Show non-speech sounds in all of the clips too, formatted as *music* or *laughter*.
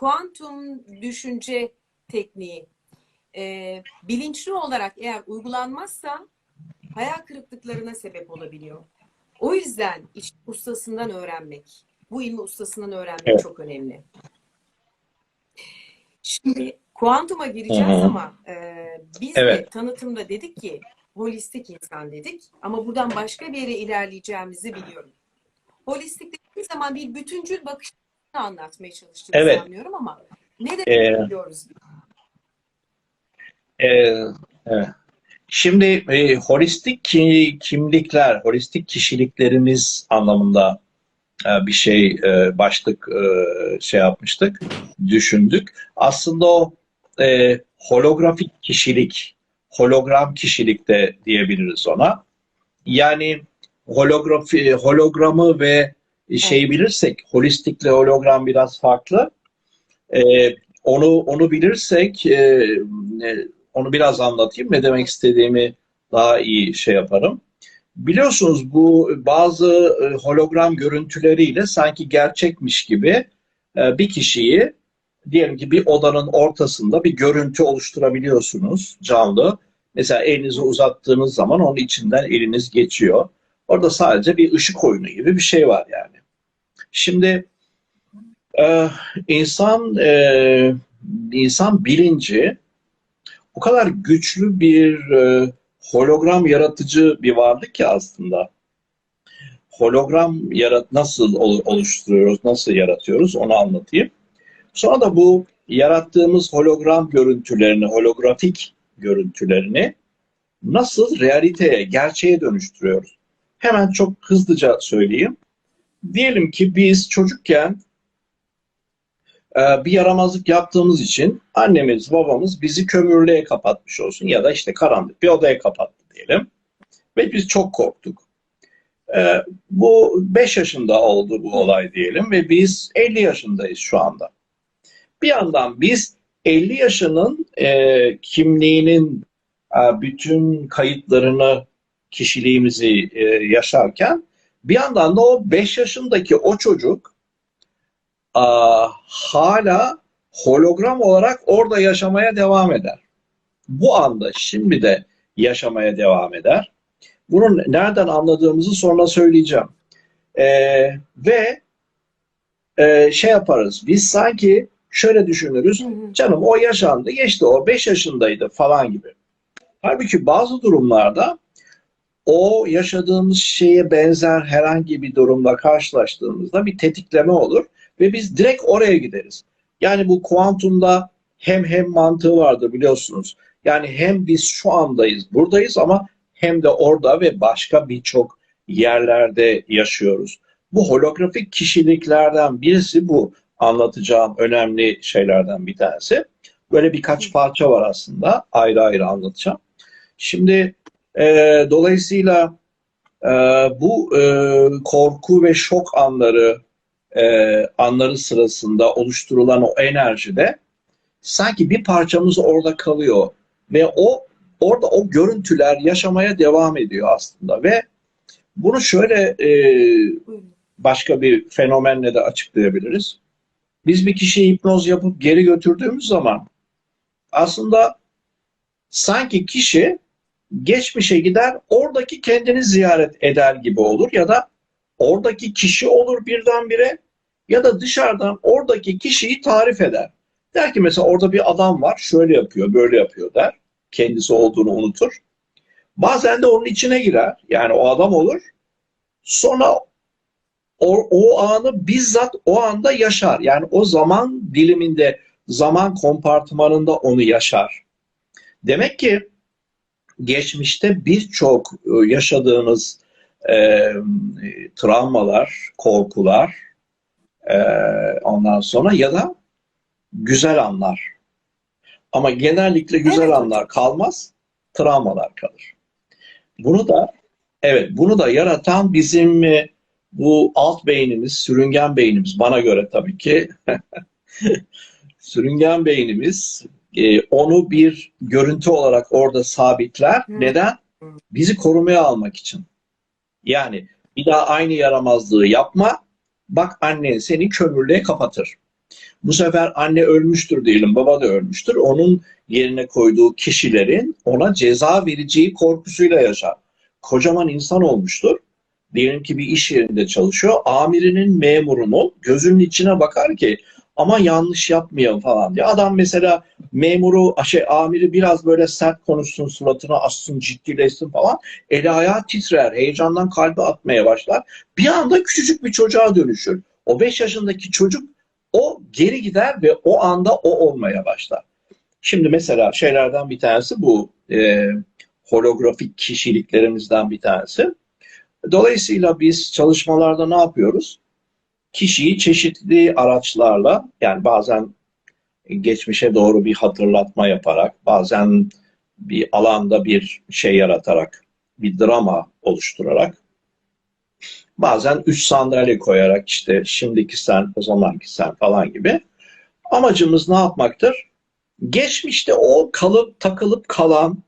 kuantum düşünce tekniği e, bilinçli olarak eğer uygulanmazsa hayal kırıklıklarına sebep olabiliyor. O yüzden iş ustasından öğrenmek, bu ilmi ustasından öğrenmek Evet. çok önemli. Şimdi kuantuma gireceğiz Hı hı. ama e, biz de Evet. tanıtımda dedik ki holistik insan dedik ama buradan başka bir yere ilerleyeceğimizi biliyorum. Holistik dediğimiz zaman bir bütüncül bakış anlatmaya çalıştığını Evet. sanıyorum ama ne demek Ee, biliyoruz? Ee, evet. Şimdi e, holistik ki- kimlikler, holistik kişiliklerimiz anlamında e, bir şey e, başlık e, şey yapmıştık, düşündük. Aslında o e, holografik kişilik, hologram kişilik de diyebiliriz ona. Yani holografi, hologramı ve şeyi bilirsek, holistikle hologram biraz farklı. E, onu onu bilirsek e, e, onu biraz anlatayım. Ne demek istediğimi daha iyi şey yaparım. Biliyorsunuz bu bazı e, hologram görüntüleriyle sanki gerçekmiş gibi e, bir kişiyi diyelim ki bir odanın ortasında bir görüntü oluşturabiliyorsunuz canlı. Mesela elinizi uzattığınız zaman onun içinden eliniz geçiyor. Orada sadece bir ışık oyunu gibi bir şey var yani. Şimdi e, insan e, insan bilinci o kadar güçlü bir e, hologram yaratıcı bir varlık ki aslında. Hologram yarat nasıl ol- oluşturuyoruz, nasıl yaratıyoruz onu anlatayım. Sonra da bu yarattığımız hologram görüntülerini, holografik görüntülerini nasıl realiteye, gerçeğe dönüştürüyoruz? Hemen çok hızlıca söyleyeyim. Diyelim ki biz çocukken e, bir yaramazlık yaptığımız için annemiz, babamız bizi kömürlüğe kapatmış olsun ya da işte karanlık bir odaya kapattı diyelim. Ve biz çok korktuk. E, bu 5 yaşında oldu bu olay diyelim ve biz 50 yaşındayız şu anda. Bir yandan biz 50 yaşının e, kimliğinin bütün kayıtlarını, kişiliğimizi yaşarken bir yandan da o 5 yaşındaki o çocuk aa, hala hologram olarak orada yaşamaya devam eder. Bu anda şimdi de yaşamaya devam eder. Bunu nereden anladığımızı sonra söyleyeceğim. Ee, ve e, şey yaparız. Biz sanki şöyle düşünürüz. Hı hı. Canım o yaşandı, geçti. O 5 yaşındaydı falan gibi. Halbuki bazı durumlarda o yaşadığımız şeye benzer herhangi bir durumla karşılaştığımızda bir tetikleme olur ve biz direkt oraya gideriz. Yani bu kuantumda hem hem mantığı vardır biliyorsunuz. Yani hem biz şu andayız, buradayız ama hem de orada ve başka birçok yerlerde yaşıyoruz. Bu holografik kişiliklerden birisi bu anlatacağım önemli şeylerden bir tanesi. Böyle birkaç parça var aslında ayrı ayrı anlatacağım. Şimdi e, dolayısıyla e, bu e, korku ve şok anları e, anları sırasında oluşturulan o enerjide sanki bir parçamız orada kalıyor ve o orada o görüntüler yaşamaya devam ediyor aslında ve bunu şöyle e, başka bir fenomenle de açıklayabiliriz. Biz bir kişiyi hipnoz yapıp geri götürdüğümüz zaman aslında sanki kişi geçmişe gider oradaki kendini ziyaret eder gibi olur ya da oradaki kişi olur birdenbire ya da dışarıdan oradaki kişiyi tarif eder. Der ki mesela orada bir adam var şöyle yapıyor böyle yapıyor der. Kendisi olduğunu unutur. Bazen de onun içine girer. Yani o adam olur. Sonra o, o anı bizzat o anda yaşar. Yani o zaman diliminde, zaman kompartımanında onu yaşar. Demek ki geçmişte birçok e, yaşadığınız e, travmalar, korkular, e, ondan sonra ya da güzel anlar. Ama genellikle güzel Evet anlar kalmaz, travmalar kalır. Bunu da evet, bunu da yaratan bizim e, bu alt beynimiz, sürüngen beynimiz bana göre tabii ki *laughs* sürüngen beynimiz e, onu bir görüntü olarak orada sabitler. Hı. Neden? Bizi korumaya almak için. Yani bir daha aynı yaramazlığı yapma. Bak annen seni kömürlüğe kapatır. Bu sefer anne ölmüştür diyelim, baba da ölmüştür. Onun yerine koyduğu kişilerin ona ceza vereceği korkusuyla yaşar. Kocaman insan olmuştur. Diyelim ki bir iş yerinde çalışıyor. Amirinin, memurunun gözünün içine bakar ki ama yanlış yapmayalım falan diye. Adam mesela memuru, şey amiri biraz böyle sert konuşsun, suratına assın, ciddileşsin falan. Eli ayağı titrer, heyecandan kalbi atmaya başlar. Bir anda küçücük bir çocuğa dönüşür. O 5 yaşındaki çocuk o geri gider ve o anda o olmaya başlar. Şimdi mesela şeylerden bir tanesi bu e, holografik kişiliklerimizden bir tanesi. Dolayısıyla biz çalışmalarda ne yapıyoruz? Kişiyi çeşitli araçlarla yani bazen geçmişe doğru bir hatırlatma yaparak, bazen bir alanda bir şey yaratarak, bir drama oluşturarak, bazen üç sandalye koyarak işte şimdiki sen, o zamanki sen falan gibi. Amacımız ne yapmaktır? Geçmişte o kalıp takılıp kalan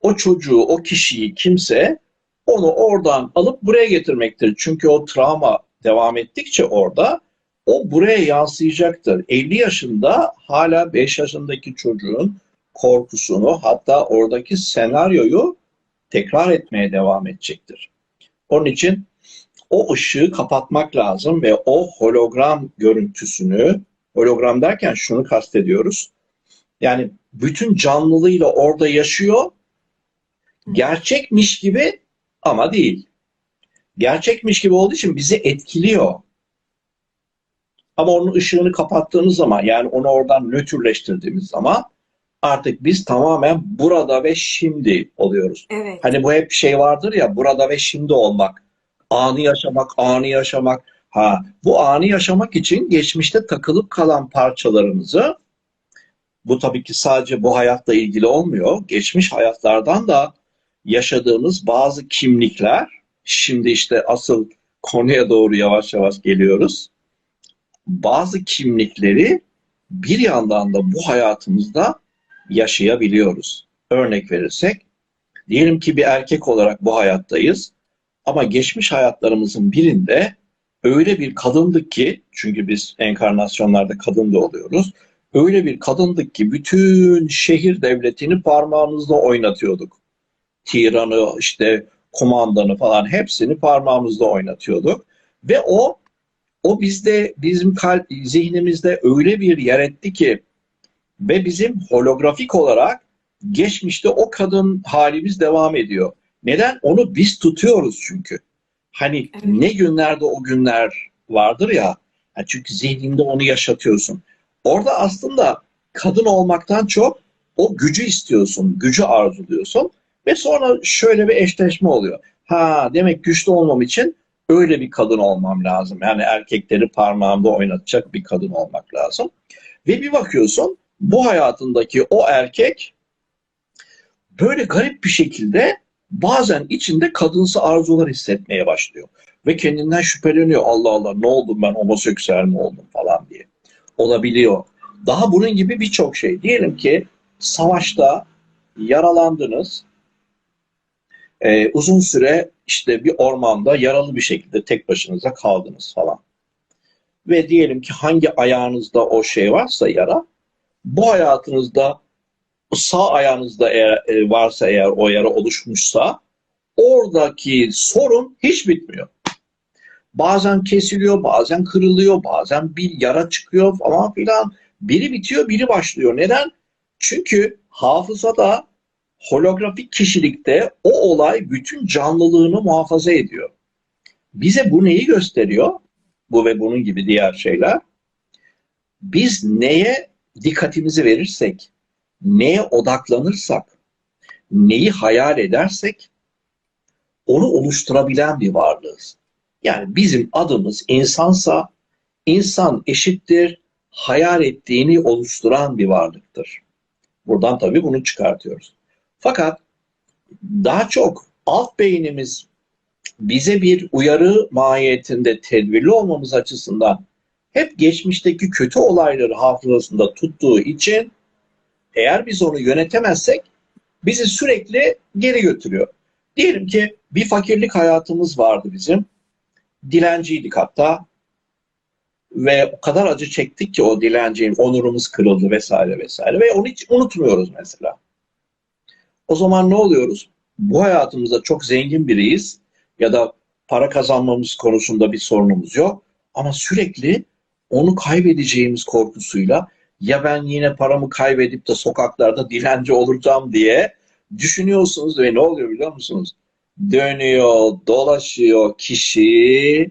o çocuğu, o kişiyi kimse onu oradan alıp buraya getirmektir. Çünkü o travma devam ettikçe orada o buraya yansıyacaktır. 50 yaşında hala 5 yaşındaki çocuğun korkusunu hatta oradaki senaryoyu tekrar etmeye devam edecektir. Onun için o ışığı kapatmak lazım ve o hologram görüntüsünü, hologram derken şunu kastediyoruz. Yani bütün canlılığıyla orada yaşıyor, gerçekmiş gibi ama değil. Gerçekmiş gibi olduğu için bizi etkiliyor. Ama onun ışığını kapattığımız zaman yani onu oradan nötrleştirdiğimiz zaman artık biz tamamen burada ve şimdi oluyoruz. Evet. Hani bu hep şey vardır ya burada ve şimdi olmak. Anı yaşamak, anı yaşamak. Ha, bu anı yaşamak için geçmişte takılıp kalan parçalarımızı bu tabii ki sadece bu hayatla ilgili olmuyor. Geçmiş hayatlardan da yaşadığımız bazı kimlikler şimdi işte asıl konuya doğru yavaş yavaş geliyoruz. Bazı kimlikleri bir yandan da bu hayatımızda yaşayabiliyoruz. Örnek verirsek, diyelim ki bir erkek olarak bu hayattayız ama geçmiş hayatlarımızın birinde öyle bir kadındık ki, çünkü biz enkarnasyonlarda kadın da oluyoruz, öyle bir kadındık ki bütün şehir devletini parmağımızda oynatıyorduk. Tiranı, işte kumandanı falan hepsini parmağımızda oynatıyorduk. Ve o o bizde bizim kalp zihnimizde öyle bir yer etti ki ve bizim holografik olarak geçmişte o kadın halimiz devam ediyor. Neden? Onu biz tutuyoruz çünkü. Hani Evet. ne günlerde o günler vardır ya. Yani çünkü zihninde onu yaşatıyorsun. Orada aslında kadın olmaktan çok o gücü istiyorsun, gücü arzuluyorsun ve sonra şöyle bir eşleşme oluyor. Ha demek güçlü olmam için öyle bir kadın olmam lazım. Yani erkekleri parmağımda oynatacak bir kadın olmak lazım. Ve bir bakıyorsun bu hayatındaki o erkek böyle garip bir şekilde bazen içinde kadınsı arzular hissetmeye başlıyor. Ve kendinden şüpheleniyor. Allah Allah ne oldum ben homoseksüel mi oldum falan diye. Olabiliyor. Daha bunun gibi birçok şey. Diyelim ki savaşta yaralandınız. Ee, uzun süre işte bir ormanda yaralı bir şekilde tek başınıza kaldınız falan. Ve diyelim ki hangi ayağınızda o şey varsa yara, bu hayatınızda sağ ayağınızda eğer e, varsa eğer o yara oluşmuşsa oradaki sorun hiç bitmiyor. Bazen kesiliyor, bazen kırılıyor, bazen bir yara çıkıyor falan filan. Biri bitiyor, biri başlıyor. Neden? Çünkü hafızada holografik kişilikte o olay bütün canlılığını muhafaza ediyor. Bize bu neyi gösteriyor? Bu ve bunun gibi diğer şeyler. Biz neye dikkatimizi verirsek, neye odaklanırsak, neyi hayal edersek onu oluşturabilen bir varlığız. Yani bizim adımız insansa insan eşittir hayal ettiğini oluşturan bir varlıktır. Buradan tabii bunu çıkartıyoruz. Fakat daha çok alt beynimiz bize bir uyarı mahiyetinde tedbirli olmamız açısından hep geçmişteki kötü olayları hafızasında tuttuğu için eğer biz onu yönetemezsek bizi sürekli geri götürüyor. Diyelim ki bir fakirlik hayatımız vardı bizim. Dilenciydik hatta. ve o kadar acı çektik ki o dilencinin onurumuz kırıldı vesaire vesaire ve onu hiç unutmuyoruz mesela. O zaman ne oluyoruz? Bu hayatımızda çok zengin biriyiz ya da para kazanmamız konusunda bir sorunumuz yok ama sürekli onu kaybedeceğimiz korkusuyla ya ben yine paramı kaybedip de sokaklarda dilenci olacağım diye düşünüyorsunuz ve ne oluyor biliyor musunuz? Dönüyor, dolaşıyor kişi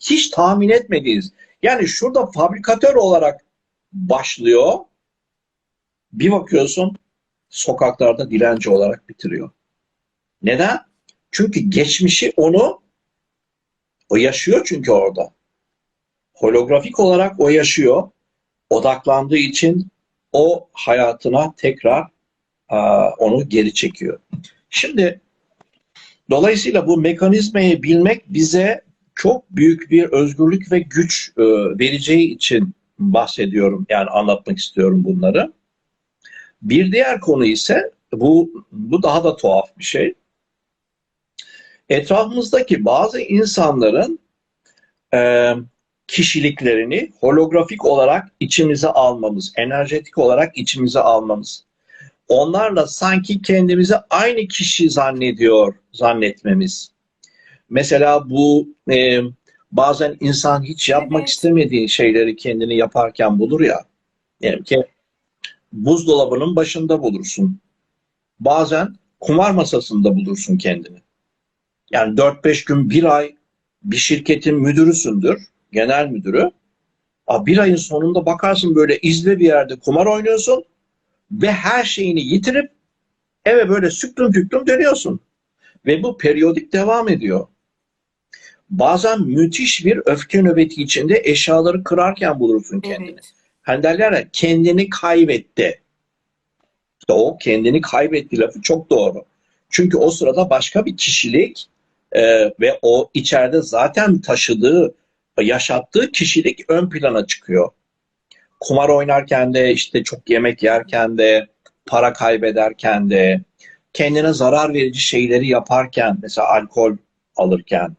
hiç tahmin etmediğiniz. Yani şurada fabrikatör olarak başlıyor. Bir bakıyorsun sokaklarda dilenci olarak bitiriyor. Neden? Çünkü geçmişi onu o yaşıyor çünkü orada. Holografik olarak o yaşıyor. Odaklandığı için o hayatına tekrar aa, onu geri çekiyor. Şimdi dolayısıyla bu mekanizmayı bilmek bize çok büyük bir özgürlük ve güç e, vereceği için bahsediyorum. Yani anlatmak istiyorum bunları. Bir diğer konu ise bu bu daha da tuhaf bir şey. Etrafımızdaki bazı insanların e, kişiliklerini holografik olarak içimize almamız, enerjetik olarak içimize almamız. Onlarla sanki kendimizi aynı kişi zannediyor zannetmemiz. Mesela bu e, bazen insan hiç yapmak Evet. istemediği şeyleri kendini yaparken bulur ya. Diyelim ki buzdolabının başında bulursun. Bazen kumar masasında bulursun kendini. Yani 4-5 gün, bir ay bir şirketin müdürüsündür, genel müdürü. Aa, bir ayın sonunda bakarsın böyle izle bir yerde kumar oynuyorsun ve her şeyini yitirip eve böyle süklüm püklüm dönüyorsun. Ve bu periyodik devam ediyor. Bazen müthiş bir öfke nöbeti içinde eşyaları kırarken bulursun kendini. Evet. Hani derler ya kendini kaybetti. İşte o kendini kaybetti lafı çok doğru. Çünkü o sırada başka bir kişilik e, ve o içeride zaten taşıdığı, yaşattığı kişilik ön plana çıkıyor. Kumar oynarken de işte çok yemek yerken de para kaybederken de kendine zarar verici şeyleri yaparken mesela alkol alırken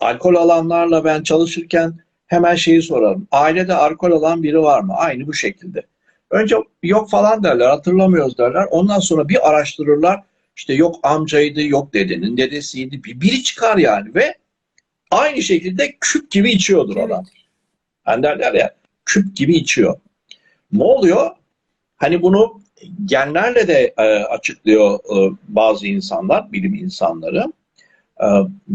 alkol alanlarla ben çalışırken hemen şeyi sorarım. Ailede alkol alan biri var mı? Aynı bu şekilde. Önce yok falan derler, hatırlamıyoruz derler. Ondan sonra bir araştırırlar. İşte yok amcaydı, yok dedenin dedesiydi. Bir, biri çıkar yani ve aynı şekilde küp gibi içiyordur Evet. adam. Hani derler ya küp gibi içiyor. Ne oluyor? Hani bunu genlerle de e, açıklıyor e, bazı insanlar, bilim insanları. E,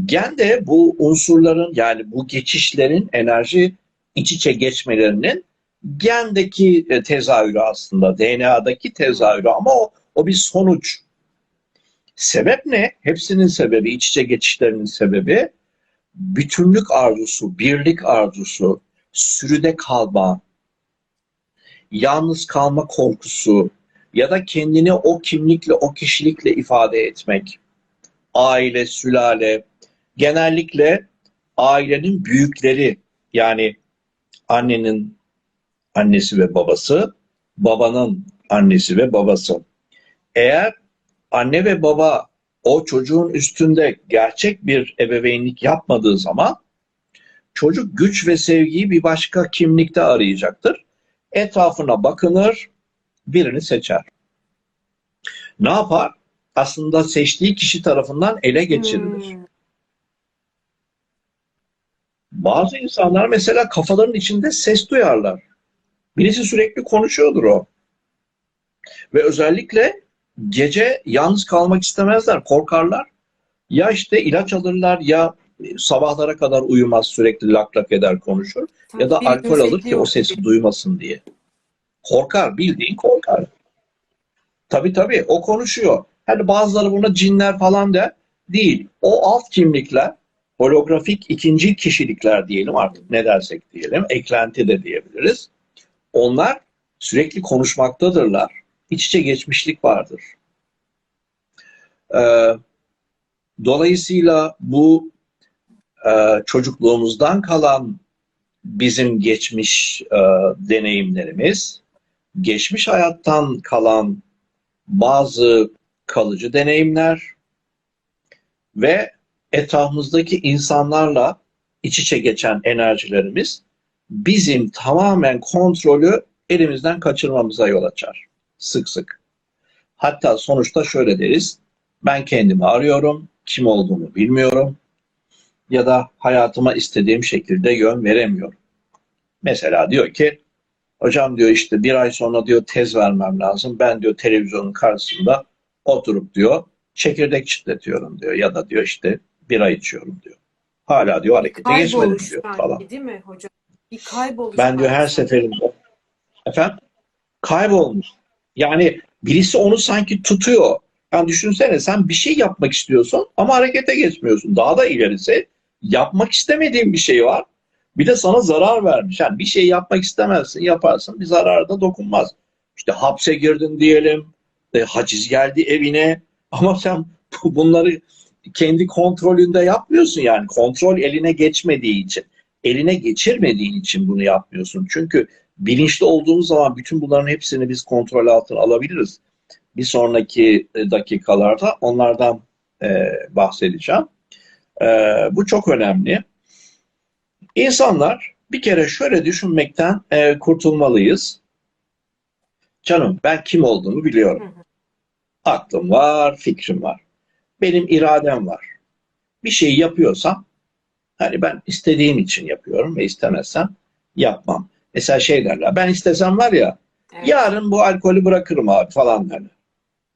gen de bu unsurların yani bu geçişlerin enerji iç içe geçmelerinin gendeki e, tezahürü aslında, DNA'daki tezahürü ama o, o bir sonuç. Sebep ne? Hepsinin sebebi, iç içe geçişlerinin sebebi bütünlük arzusu, birlik arzusu, sürüde kalma, yalnız kalma korkusu ya da kendini o kimlikle, o kişilikle ifade etmek. Aile, sülale, genellikle ailenin büyükleri yani annenin annesi ve babası, babanın annesi ve babası. Eğer anne ve baba o çocuğun üstünde gerçek bir ebeveynlik yapmadığı zaman çocuk güç ve sevgiyi bir başka kimlikte arayacaktır. Etrafına bakınır, birini seçer. Ne yapar? Aslında seçtiği kişi tarafından ele geçirilir. Hmm. Bazı insanlar mesela kafaların içinde ses duyarlar. Birisi sürekli konuşuyordur o. Ve özellikle gece yalnız kalmak istemezler, korkarlar. Ya işte ilaç alırlar ya sabahlara kadar uyumaz sürekli lak lak eder konuşur. Ya da alkol alır ki o sesi duymasın diye. Korkar, bildiğin korkar. Tabii tabii o konuşuyor. Hani bazıları buna cinler falan der. Değil. O alt kimlikler, holografik ikinci kişilikler diyelim artık ne dersek diyelim, eklenti de diyebiliriz. Onlar sürekli konuşmaktadırlar. İç içe geçmişlik vardır. Ee, dolayısıyla bu e, çocukluğumuzdan kalan bizim geçmiş e, deneyimlerimiz, geçmiş hayattan kalan bazı kalıcı deneyimler ve etrafımızdaki insanlarla iç içe geçen enerjilerimiz bizim tamamen kontrolü elimizden kaçırmamıza yol açar. Sık sık. Hatta sonuçta şöyle deriz. Ben kendimi arıyorum. Kim olduğumu bilmiyorum. Ya da hayatıma istediğim şekilde yön veremiyorum. Mesela diyor ki hocam diyor işte bir ay sonra diyor tez vermem lazım. Ben diyor televizyonun karşısında oturup diyor çekirdek çitletiyorum diyor. Ya da diyor işte bira içiyorum diyor. Hala diyor harekete geçmedim Kayboluş diyor sanki falan. değil mi hocam? Bir kayboluş. Ben diyor her seferinde efendim kaybolmuş. Yani birisi onu sanki tutuyor. Yani düşünsene sen bir şey yapmak istiyorsun ama harekete geçmiyorsun. Daha da ilerisi yapmak istemediğin bir şey var. Bir de sana zarar vermiş. Yani bir şey yapmak istemezsin, yaparsın. Bir zarara da dokunmaz. İşte hapse girdin diyelim. E, haciz geldi evine. *laughs* Ama sen bunları kendi kontrolünde yapmıyorsun yani. Kontrol eline geçmediği için eline geçirmediğin için bunu yapmıyorsun. Çünkü bilinçli olduğumuz zaman bütün bunların hepsini biz kontrol altına alabiliriz. Bir sonraki e, dakikalarda onlardan e, bahsedeceğim. E, bu çok önemli. İnsanlar bir kere şöyle düşünmekten e, kurtulmalıyız. Canım ben kim olduğumu biliyorum. Aklım var, fikrim var. Benim iradem var. Bir şeyi yapıyorsam Hani ben istediğim için yapıyorum ve istemezsem yapmam. Mesela şey derler, ben istesem var ya, Evet. yarın bu alkolü bırakırım abi falan derler.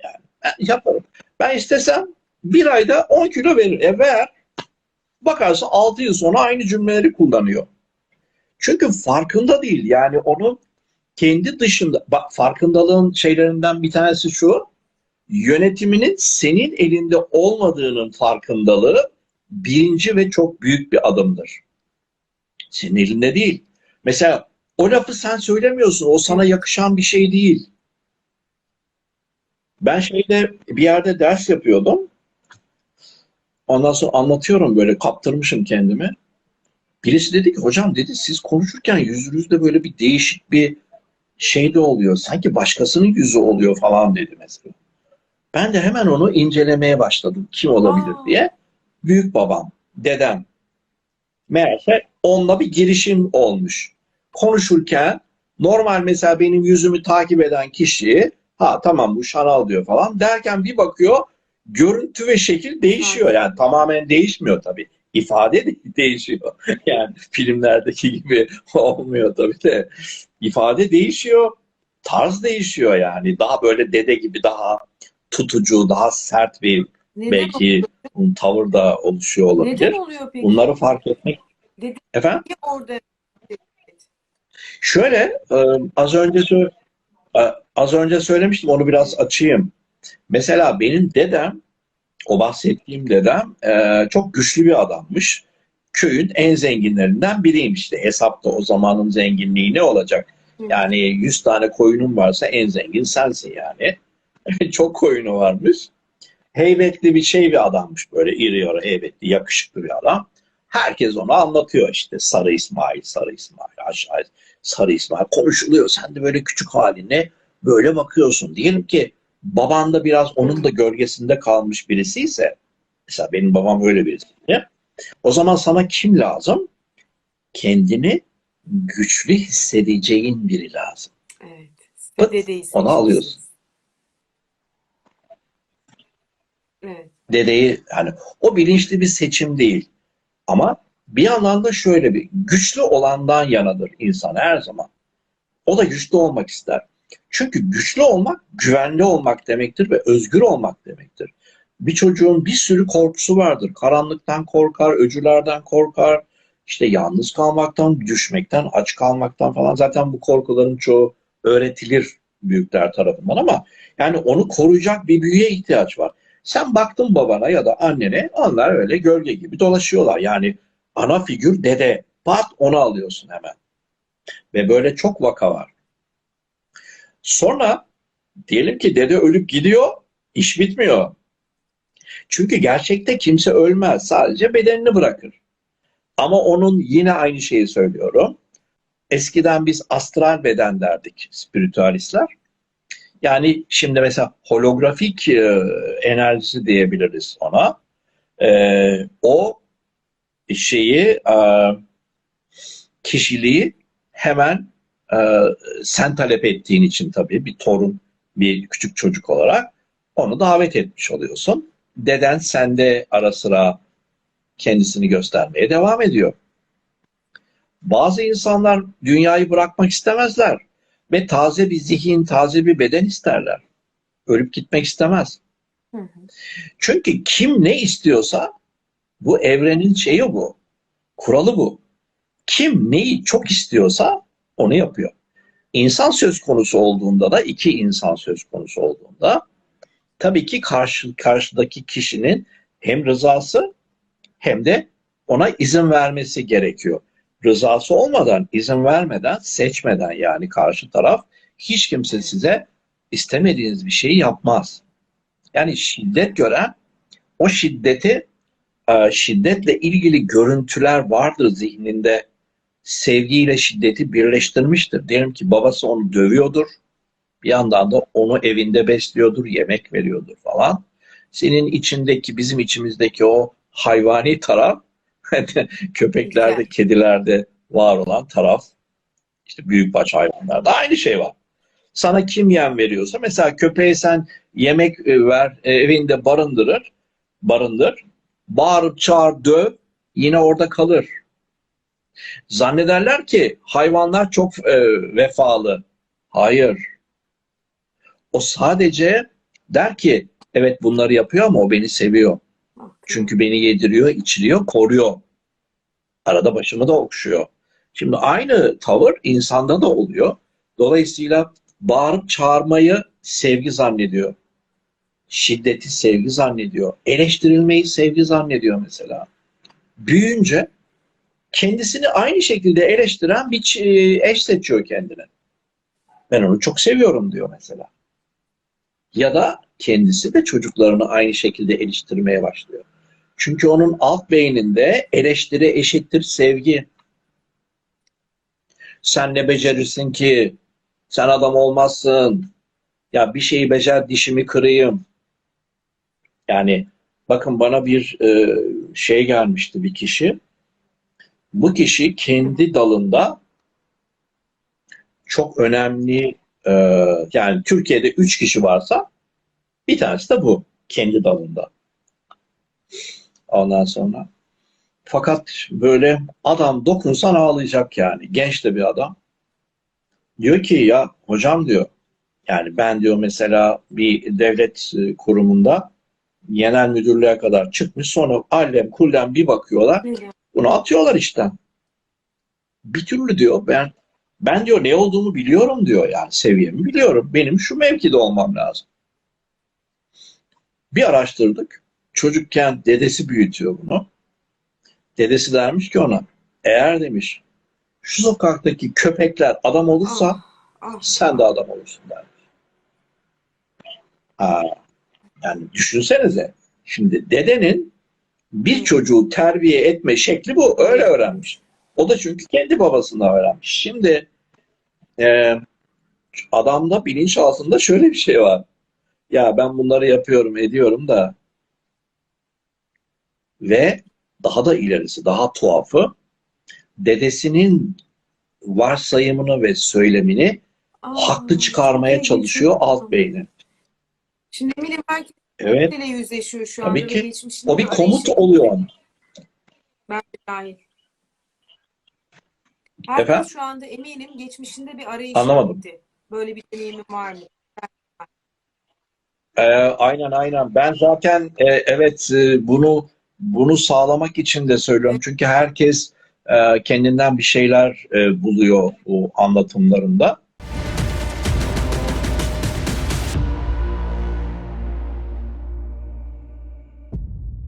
Yani ben yaparım. Ben istesem bir ayda 10 kilo verir. E ver. Bakarsın 6 yıl sonra aynı cümleleri kullanıyor. Çünkü farkında değil. Yani onun kendi dışında, bak farkındalığın şeylerinden bir tanesi şu, yönetiminin senin elinde olmadığının farkındalığı birinci ve çok büyük bir adımdır. Senin elinde değil. Mesela o lafı sen söylemiyorsun. O sana yakışan bir şey değil. Ben şeyde bir yerde ders yapıyordum. Ondan sonra anlatıyorum böyle kaptırmışım kendimi. Birisi dedi ki hocam dedi siz konuşurken yüzünüzde böyle bir değişik bir şey de oluyor. Sanki başkasının yüzü oluyor falan dedi mesela. Ben de hemen onu incelemeye başladım. Kim olabilir Aa. diye büyük babam, dedem. Meğerse onunla bir girişim olmuş. Konuşurken normal mesela benim yüzümü takip eden kişi ha tamam bu Şanal diyor falan derken bir bakıyor görüntü ve şekil değişiyor. Yani tamamen değişmiyor tabii. İfade de *laughs* değişiyor. Yani filmlerdeki gibi *laughs* olmuyor tabii de. İfade değişiyor. Tarz değişiyor yani. Daha böyle dede gibi daha tutucu, daha sert bir Neden, belki bunun tavır da oluşuyor neden olabilir. oluyor peki? Bunları fark etmek. Dedi- Efendim? Orada Şöyle e, az önce e, az önce söylemiştim onu biraz açayım. Mesela benim dedem o bahsettiğim dedem e, çok güçlü bir adammış. Köyün en zenginlerinden biriymiş işte. Hesapta o zamanın zenginliği ne olacak? Yani 100 tane koyunun varsa en zengin sensin yani. *laughs* çok koyunu varmış. Heybetli bir şey bir adammış böyle iri yarı heybetli yakışıklı bir adam. Herkes onu anlatıyor işte Sarı İsmail, Sarı İsmail, aşağı Sarı İsmail konuşuluyor. Sen de böyle küçük haline böyle bakıyorsun. Diyelim ki baban da biraz onun da gölgesinde kalmış birisi ise mesela benim babam öyle birisiydi. O zaman sana kim lazım? Kendini güçlü hissedeceğin biri lazım. Evet. Pıt, onu alıyorsun. Evet. dedeyi hani o bilinçli bir seçim değil. Ama bir yandan da şöyle bir güçlü olandan yanadır insan her zaman. O da güçlü olmak ister. Çünkü güçlü olmak güvenli olmak demektir ve özgür olmak demektir. Bir çocuğun bir sürü korkusu vardır. Karanlıktan korkar, öcülerden korkar, işte yalnız kalmaktan, düşmekten, aç kalmaktan falan. Zaten bu korkuların çoğu öğretilir büyükler tarafından ama yani onu koruyacak bir büyüye ihtiyaç var. Sen baktın babana ya da annene onlar öyle gölge gibi dolaşıyorlar. Yani ana figür dede. Pat onu alıyorsun hemen. Ve böyle çok vaka var. Sonra diyelim ki dede ölüp gidiyor, iş bitmiyor. Çünkü gerçekte kimse ölmez. Sadece bedenini bırakır. Ama onun yine aynı şeyi söylüyorum. Eskiden biz astral beden derdik spiritüalistler. Yani şimdi mesela holografik e, enerjisi diyebiliriz ona. E, o şeyi e, kişiliği hemen e, sen talep ettiğin için tabii bir torun, bir küçük çocuk olarak onu davet etmiş oluyorsun. Deden sende ara sıra kendisini göstermeye devam ediyor. Bazı insanlar dünyayı bırakmak istemezler ve taze bir zihin, taze bir beden isterler. Ölüp gitmek istemez. Hı hı. Çünkü kim ne istiyorsa bu evrenin şeyi bu. Kuralı bu. Kim neyi çok istiyorsa onu yapıyor. İnsan söz konusu olduğunda da iki insan söz konusu olduğunda tabii ki karşı, karşıdaki kişinin hem rızası hem de ona izin vermesi gerekiyor. Rızası olmadan, izin vermeden, seçmeden yani karşı taraf hiç kimse size istemediğiniz bir şeyi yapmaz. Yani şiddet gören o şiddeti e, şiddetle ilgili görüntüler vardır zihninde. Sevgiyle şiddeti birleştirmiştir. Diyelim ki babası onu dövüyordur. Bir yandan da onu evinde besliyordur, yemek veriyordur falan. Senin içindeki, bizim içimizdeki o hayvani taraf, *laughs* köpeklerde, Güzel. kedilerde var olan taraf, işte büyükbaş hayvanlarda aynı şey var. Sana kim yem veriyorsa, mesela köpeğe sen yemek e, ver, e, evinde barındırır, barındır, bağırıp çağır, döv, yine orada kalır. Zannederler ki hayvanlar çok e, vefalı. Hayır. O sadece der ki evet bunları yapıyor ama o beni seviyor. Çünkü beni yediriyor, içiriyor, koruyor. Arada başımı da okşuyor. Şimdi aynı tavır insanda da oluyor. Dolayısıyla bağırıp çağırmayı sevgi zannediyor. Şiddeti sevgi zannediyor. Eleştirilmeyi sevgi zannediyor mesela. Büyüyünce kendisini aynı şekilde eleştiren bir eş seçiyor kendine. Ben onu çok seviyorum diyor mesela. Ya da kendisi de çocuklarını aynı şekilde eleştirmeye başlıyor. Çünkü onun alt beyninde eleştiri eşittir sevgi. Sen ne becerirsin ki? Sen adam olmazsın. Ya bir şeyi becer dişimi kırayım. Yani bakın bana bir e, şey gelmişti bir kişi. Bu kişi kendi dalında çok önemli e, yani Türkiye'de üç kişi varsa bir tanesi de bu kendi dalında. Ondan sonra fakat böyle adam dokunsan ağlayacak yani. Genç de bir adam. Diyor ki ya hocam diyor yani ben diyor mesela bir devlet e, kurumunda genel müdürlüğe kadar çıkmış sonra allem kullem bir bakıyorlar bunu atıyorlar işten. Bir türlü diyor ben ben diyor ne olduğumu biliyorum diyor yani seviyemi biliyorum. Benim şu mevkide olmam lazım. Bir araştırdık. Çocukken dedesi büyütüyor bunu. Dedesi dermiş ki ona eğer demiş şu sokaktaki köpekler adam olursa Ah, ah. sen de adam olursun dermiş. Ha, yani düşünsenize. Şimdi dedenin bir çocuğu terbiye etme şekli bu. Öyle öğrenmiş. O da çünkü kendi babasından öğrenmiş. Şimdi e, adamda bilinçaltında şöyle bir şey var. Ya ben bunları yapıyorum, ediyorum da ve daha da ilerisi, daha tuhafı dedesinin varsayımını ve söylemini Ah, haklı çıkarmaya çalışıyor alt beyni. Şimdi eminim belki Evet. yüzleşiyor şu Tabii anda ki. O bir komut oluyor onun. Ben de dahil. Herkes Efendim? şu anda eminim geçmişinde bir arayış Anlamadım. gitti. Böyle bir deneyimi var mı? Ee, aynen aynen. Ben zaten e, evet e, bunu bunu sağlamak için de söylüyorum. Çünkü herkes e, kendinden bir şeyler e, buluyor bu anlatımlarında.